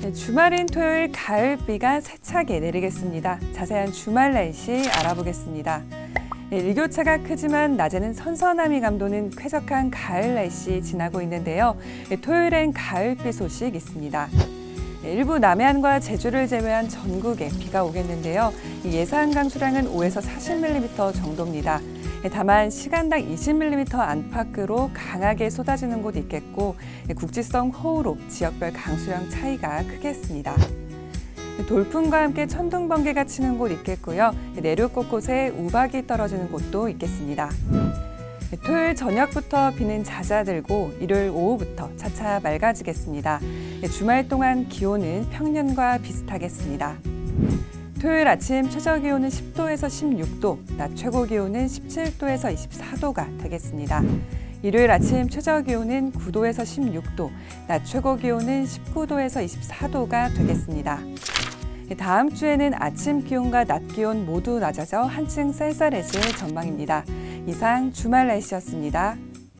네, 주말인 토요일 가을비가 세차게 내리겠습니다. 자세한 주말 날씨 알아보겠습니다. 네, 일교차가 크지만 낮에는 선선함이 감도는 쾌적한 가을 날씨 지나고 있는데요. 네, 토요일엔 가을비 소식 있습니다. 네, 일부 남해안과 제주를 제외한 전국에 비가 오겠는데요. 이 예상 강수량은 5에서 40mm 정도입니다. 네, 다만 시간당 20mm 안팎으로 강하게 쏟아지는 곳 있겠고 네, 국지성 호우로 지역별 강수량 차이가 크겠습니다. 돌풍과 함께 천둥 번개가 치는 곳 있겠고요. 내륙 곳곳에 우박이 떨어지는 곳도 있겠습니다. 토요일 저녁부터 비는 잦아들고 일요일 오후부터 차차 맑아지겠습니다. 주말 동안 기온은 평년과 비슷하겠습니다. 토요일 아침 최저 기온은 10도에서 16도, 낮 최고 기온은 17도에서 24도가 되겠습니다. 일요일 아침 최저 기온은 9도에서 16도, 낮 최고 기온은 19도에서 24도가 되겠습니다. 다음 주에는 아침 기온과 낮 기온 모두 낮아져 한층 쌀쌀해질 전망입니다. 이상 주말 날씨였습니다.